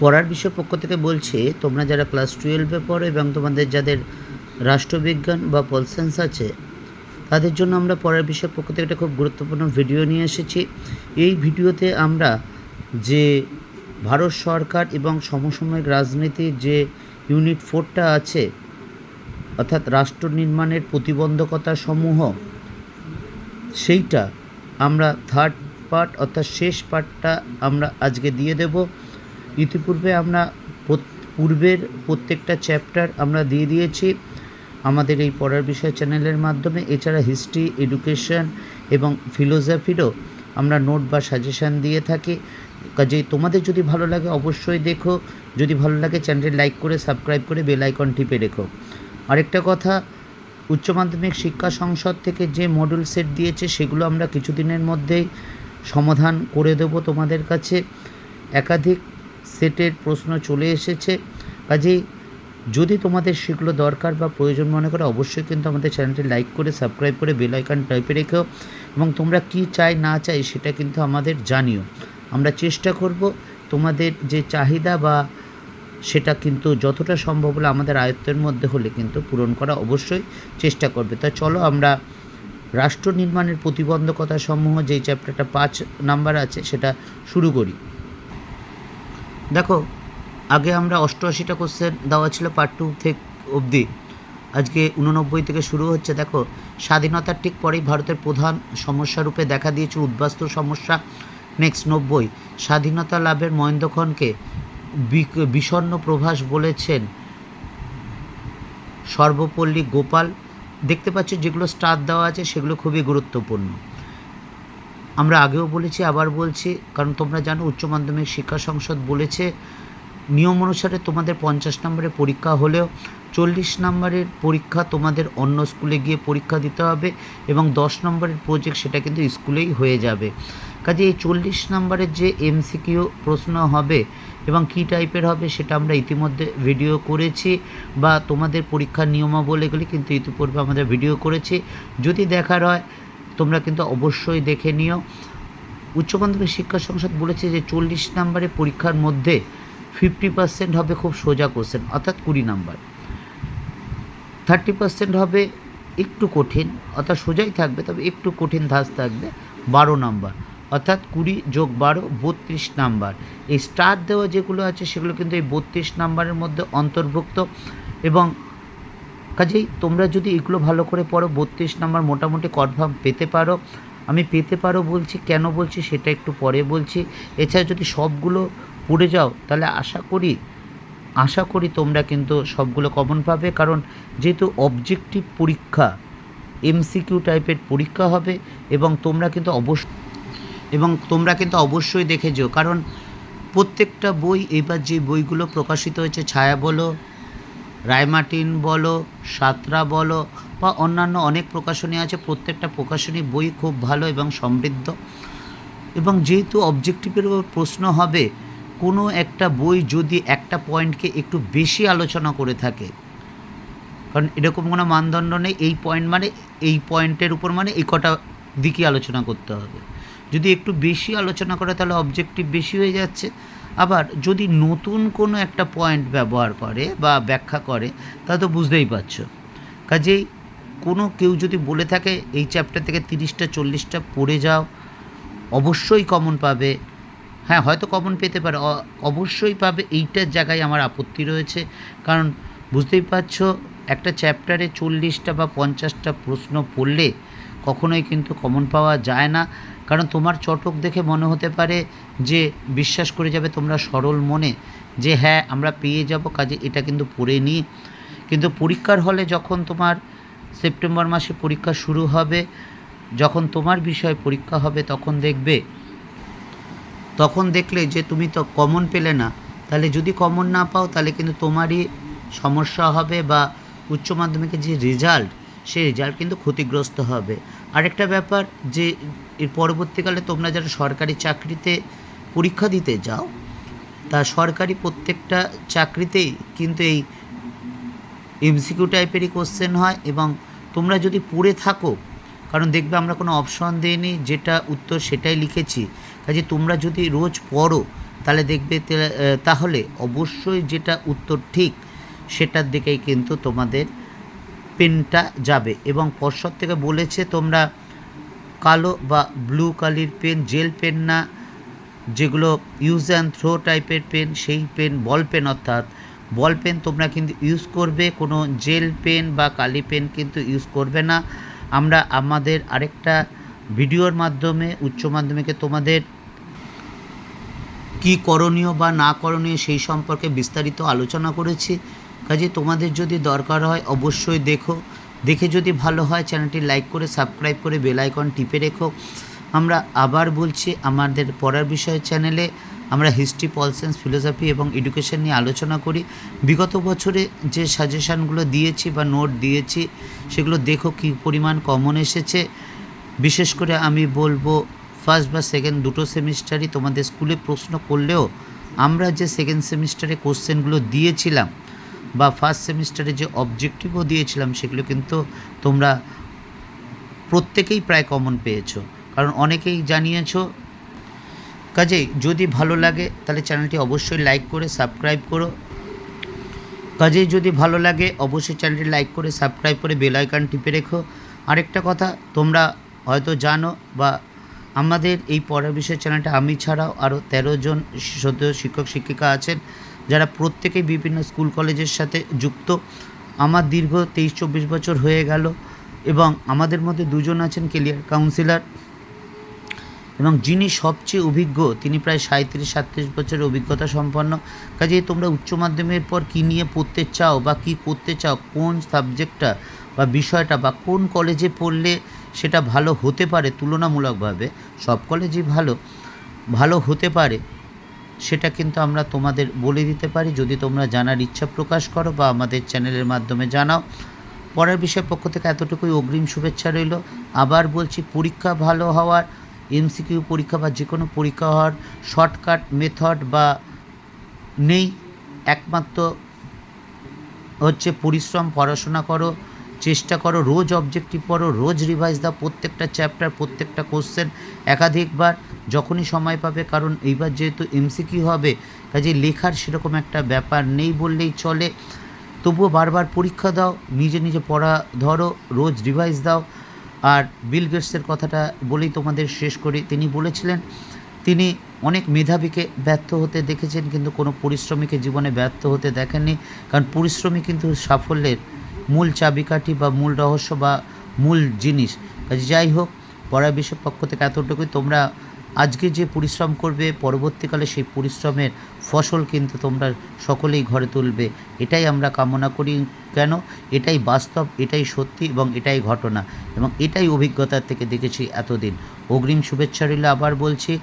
পড়ার বিষয় পক্ষ থেকে বলছি, তোমরা যারা ক্লাস টুয়েলভে পড়ো এবং তোমাদের যাদের রাষ্ট্রবিজ্ঞান বা পল সায়েন্স আছে, তাদের জন্য আমরা পড়ার বিষয় পক্ষ থেকে একটা খুব গুরুত্বপূর্ণ ভিডিও নিয়ে এসেছি। এই ভিডিওতে আমরা যে ভারত সরকার এবং সমসাময়িক রাজনীতির যে ইউনিট ফোরটা আছে, অর্থাৎ রাষ্ট্র নির্মাণের প্রতিবন্ধকতা সমূহ, সেইটা আমরা থার্ড পার্ট অর্থাৎ শেষ পার্টটা আমরা আজকে দিয়ে দেব। ইতিপূর্বে আমরা পূর্বের প্রত্যেকটা চ্যাপ্টার আমরা দিয়ে দিয়েছি। আমাদের এই পড়ার বিষয় চ্যানেলের মাধ্যমে। এছাড়া হিস্ট্রি, এডুকেশন এবং ফিলোসফিরও আমরা নোট বা সাজেশান দিয়ে থাকি। কাজেই তোমাদের যদি ভালো লাগে অবশ্যই দেখো। যদি ভালো লাগে চ্যানেলটি লাইক করে, সাবস্ক্রাইব করে, বেল আইকন টিপে রেখো। আরেকটা কথা, উচ্চ মাধ্যমিক শিক্ষা সংসদ থেকে যে মডেল সেট দিয়েছে, সেগুলো আমরা কিছুদিনের মধ্যেই সমাধান করে দেব তোমাদের কাছে। একাধিক সেটের প্রশ্ন চলে এসেছে। কাজেই যদি তোমাদের সেগুলো দরকার বা প্রয়োজন মনে করে, অবশ্যই কিন্তু আমাদের চ্যানেলটি লাইক করে, সাবস্ক্রাইব করে, বেল আইকন টাইপে রেখো এবং তোমরা কি চাই, না চাই সেটা কিন্তু আমাদের জানিও। আমরা চেষ্টা করব তোমাদের যে চাহিদা বা সেটা কিন্তু যতটা সম্ভব হলে আমাদের আয়ত্তের মধ্যে হলে কিন্তু পূরণ করা অবশ্যই চেষ্টা করবে। তা চলো আমরা রাষ্ট্র নির্মাণের প্রতিবন্ধকতা সমূহ যেই চ্যাপ্টারটা পাঁচ নাম্বার আছে সেটা শুরু করি। দেখো, আগে আমরা অষ্টআশিটা কোশ্চেন দেওয়া ছিল পার্ট টু থেকে অবধি। আজকে উননব্বই থেকে শুরু হচ্ছে, দেখো, স্বাধীনতার ঠিক পরেই ভারতের প্রধান সমস্যা রূপে দেখা দিয়েছে উদ্বাস্তু সমস্যা। নেক্সট নব্বই। স্বাধীনতা লাভের মহেন্দ্রক্ষণকে বিষণ্ণ প্রভাস বলেছেন সর্বপল্লী গোপাল। দেখতে পাচ্ছ, যেগুলো স্টার দেওয়া আছে, সেগুলো খুবই গুরুত্বপূর্ণ। আমরা আগেও বলেছি, আবার বলছি, কারণ তোমরা জানো উচ্চ মাধ্যমিক শিক্ষা সংসদ বলেছে, নিয়ম অনুসারে তোমাদের পঞ্চাশ নম্বরের পরীক্ষা হলেও চল্লিশ নম্বরের পরীক্ষা তোমাদের অন্য স্কুলে গিয়ে পরীক্ষা দিতে হবে এবং দশ নম্বরের প্রজেক্ট সেটা কিন্তু স্কুলেই হয়ে যাবে। কাজে এই চল্লিশ নম্বরের যে এমসিকিউ প্রশ্ন হবে এবং কী টাইপের হবে সেটা আমরা ইতিমধ্যে ভিডিও করেছি বা তোমাদের পরীক্ষার নিয়মাবলীগুলি কিন্তু ইতিপূর্বে আমাদের ভিডিও করেছি। যদি দেখার হয় তোমরা কিন্তু অবশ্যই দেখে নিও। উচ্চ মাধ্যমিক শিক্ষা সংসদ বলেছে যে চল্লিশ নম্বরের পরীক্ষার মধ্যে ফিফটি পার্সেন্ট হবে খুব সোজা কোশ্চেন অর্থাৎ কুড়ি নাম্বার। থার্টি পার্সেন্ট হবে একটু কঠিন, অর্থাৎ সোজাই থাকবে, তবে একটু কঠিন ধাঁচ থাকবে, বারো নাম্বার। অর্থাৎ কুড়ি যোগ বারো, বত্রিশ নাম্বার। এই স্টার দেওয়া যেগুলো আছে সেগুলো কিন্তু এই বত্রিশ নাম্বারের মধ্যে অন্তর্ভুক্ত এবং কাজেই তোমরা যদি এগুলো ভালো করে পড়ো, বত্রিশ নম্বর মোটামুটি কনফার্ম পেতে পারো। আমি পেতে পারো বলছি, কেন বলছি সেটা একটু পরে বলছি। এছাড়া যদি সবগুলো পড়ে যাও, তাহলে আশা করি আশা করি তোমরা কিন্তু সবগুলো কমন পাবে। কারণ যেহেতু অবজেক্টিভ পরীক্ষা এমসিকিউ টাইপের পরীক্ষা হবে এবং তোমরা কিন্তু অবশ্য, এবং তোমরা কিন্তু অবশ্যই দেখে যেও কারণ প্রত্যেকটা বই, এবার যে বইগুলো প্রকাশিত হয়েছে, ছায়া বলো রায়মার্টিন বলো, সাতরা বলো, বা অন্যান্য অনেক প্রকাশনী আছে, প্রত্যেকটা প্রকাশনী বই খুব ভালো এবং সমৃদ্ধ। এবং যেহেতু অবজেক্টিভের উপর প্রশ্ন হবে, কোনো একটা বই যদি একটা পয়েন্টকে একটু বেশি আলোচনা করে থাকে, কারণ এরকম কোনো মানদণ্ড নেই, এই পয়েন্ট মানে এই পয়েন্টের উপর মানে এই কটা দিকে আলোচনা করতে হবে। যদি একটু বেশি আলোচনা করে, তাহলে অবজেক্টিভ বেশি হয়ে যাচ্ছে। আবার যদি নতুন কোনো একটা পয়েন্ট ব্যবহার করে বা ব্যাখ্যা করে তাহলে তো বুঝতেই পারছ। কাজেই কোনো কেউ যদি বলে থাকে, এই চ্যাপ্টার থেকে তিরিশটা, চল্লিশটা পড়ে যাও, অবশ্যই কমন পাবে। হ্যাঁ হয়তো কমন পেতে পারে। অবশ্যই পাবে। এইটার জায়গায় আমার আপত্তি রয়েছে। কারণ বুঝতেই পারছ একটা চ্যাপ্টারে চল্লিশটা বা পঞ্চাশটা প্রশ্ন পড়লে কখনোই কিন্তু কমন পাওয়া যায় না। কারণ তোমার চটক দেখে মনে হতে পারে যে বিশ্বাস করে যাবে তোমরা সরল মনে যে হ্যাঁ আমরা পেয়ে যাব, কাজে এটা কিন্তু পড়ে নিই কিন্তু পরীক্ষার হলে যখন তোমার সেপ্টেম্বর মাসে পরীক্ষা শুরু হবে, যখন তোমার বিষয় পরীক্ষা হবে, তখন দেখবে, তখন দেখলে যে তুমি তো কমন পেলে না, তাহলে যদি কমন না পাও, তাহলে কিন্তু তোমারই সমস্যা হবে বা উচ্চ মাধ্যমিকের যে রেজাল্ট সেই রেজাল্ট কিন্তু ক্ষতিগ্রস্ত হবে। আরেকটা ব্যাপার যে, এর পরবর্তীকালে তোমরা যারা সরকারি চাকরিতে পরীক্ষা দিতে যাও, তা সরকারি প্রত্যেকটা চাকরিতেই কিন্তু এই এমসিকিউ টাইপেরই কোশ্চেন হয় এবং তোমরা যদি পড়ে থাকো, কারণ দেখবে আমরা কোনো অপশন দিইনি, যেটা উত্তর সেটাই লিখেছি। কাজে তোমরা যদি রোজ পড়ো, তাহলে দেখবে তাহলে অবশ্যই যেটা উত্তর ঠিক সেটার দিকেই কিন্তু তোমাদের পেনটা যাবে। এবং পর্ষদ থেকে বলেছে তোমরা কালো বা ব্লু কালির পেন, জেল পেন না, যেগুলো ইউজ অ্যান্ড থ্রো টাইপের পেন, সেই পেন, বল পেন অর্থাৎ বল পেন তোমরা কিন্তু ইউজ করবে, কোনো জেল পেন বা কালি পেন কিন্তু ইউজ করবে না। আমরা আমাদের আরেকটা ভিডিওর মাধ্যমে, উচ্চ মাধ্যমিকে তোমাদের কি করণীয় বা না করণীয় সেই সম্পর্কে বিস্তারিত আলোচনা করেছি। কাজে তোমাদের যদি দরকার হয় অবশ্যই দেখো। দেখে যদি ভালো হয়, চ্যানেলটি লাইক করে, সাবস্ক্রাইব করে, বেল আইকন টিপে রেখো। আমরা আবার বলছি, আমাদের পড়ার বিষয় চ্যানেলে আমরা হিস্ট্রি পল সায়েন্স ফিলোসফি এবং এডুকেশন নিয়ে আলোচনা করি। বিগত বছরে যে সাজেশানগুলো দিয়েছি বা নোট দিয়েছি, সেগুলো দেখো কী পরিমাণ কমন এসেছে। বিশেষ করে আমি বলব, ফার্স্ট বা সেকেন্ড দুটো সেমিস্টারই তোমাদের স্কুলে প্রশ্ন করলেও আমরা যে সেকেন্ড সেমিস্টারে কোশ্চেনগুলো দিয়েছিলাম বা ফার্স্ট সেমিস্টারে যে অবজেক্টিভও দিয়েছিলাম, সেগুলো কিন্তু তোমরা প্রত্যেকেই প্রায় কমন পেয়েছ। কারণ অনেকেই জানিয়েছো, কাজেই যদি ভালো লাগে, তাহলে চ্যানেলটি অবশ্যই লাইক করে সাবস্ক্রাইব করো। কাজেই যদি ভালো লাগে, অবশ্যই চ্যানেলটি লাইক করে সাবস্ক্রাইব করে বেল আইকন টিপে রেখো। আরেকটা কথা, তোমরা হয়তো জানো বা আমাদের এই পড়ার বিষয় চ্যানেলটা আমি ছাড়াও আরও তেরো জন সদ্য শিক্ষক, শিক্ষিকা আছেন। যারা প্রত্যেকেই বিভিন্ন স্কুল কলেজের সাথে যুক্ত। আমার দীর্ঘ তেইশ চব্বিশ বছর হয়ে গেল এবং আমাদের মধ্যে দুজন আছেন ক্লিয়ার কাউন্সিলর এবং যিনি সবচেয়ে অভিজ্ঞ, তিনি প্রায় সাঁত্রিশ সাতত্রিশ বছরের অভিজ্ঞতা সম্পন্ন। কাজেই তোমরা উচ্চ মাধ্যমিকের পর কী নিয়ে পড়তে চাও বা কী করতে চাও, কোন সাবজেক্টটা বা বিষয়টা বা কোন কলেজে পড়লে সেটা ভালো হতে পারে তুলনামূলকভাবে, সব কলেজই ভালো ভালো হতে পারে। সেটা কিন্তু আমরা তোমাদের বলে দিতে পারি। যদি তোমরা জানার ইচ্ছা প্রকাশ করো বা আমাদের চ্যানেলের মাধ্যমে জানাও। পরের বিষয় পক্ষ থেকে এতটুকুই। অগ্রিম শুভেচ্ছা রইল। আবার বলছি, পরীক্ষা ভালো হওয়ার এমসিকিউ পরীক্ষা বা যে কোনো পরীক্ষা হওয়ার শর্টকাট মেথড বা নেই। একমাত্র হচ্ছে পরিশ্রম, পড়াশোনা করো। চেষ্টা করো, রোজ অবজেক্টিভ পড়ো, রোজ রিভাইজ দাও, প্রত্যেকটা চ্যাপ্টার প্রত্যেকটা কোশ্চেন একাধিকবার, যখনই সময় পাবে, কারণ এইবার যেহেতু এমসিকিউ হবে, কাজে লেখার সেরকম একটা ব্যাপার নেই বললেই চলে। তবুও বারবার পরীক্ষা দাও, নিজে নিজে পড়া ধরো, রোজ রিভাইজ দাও। আর বিল গেটসের কথাটা বলেই তোমাদের শেষ করি। তিনি বলেছিলেন, তিনি অনেক মেধাবীকে ব্যর্থ হতে দেখেছেন, কিন্তু কোনো পরিশ্রমীকে জীবনে ব্যর্থ হতে দেখেননি। কারণ পরিশ্রমী কিন্তু সাফল্যের মূল চাবিকাঠি বা মূল রহস্য বা মূল জিনিস। যাই হোক পড়া বিষয় পক্ষ থেকে এতটুকুই। তোমরা আজকে যে পরিশ্রম করবে, পরবর্তীকালে সেই পরিশ্রমের ফসল কিন্তু তোমরা সকলেই ঘরে তুলবে। এটাই আমরা কামনা করি। কেন? এটাই বাস্তব, এটাই সত্যি এবং এটাই ঘটনা এবং এটাই অভিজ্ঞতার থেকে দেখেছি এতদিন। অগ্রিম শুভেচ্ছা রইল আবার বলছি।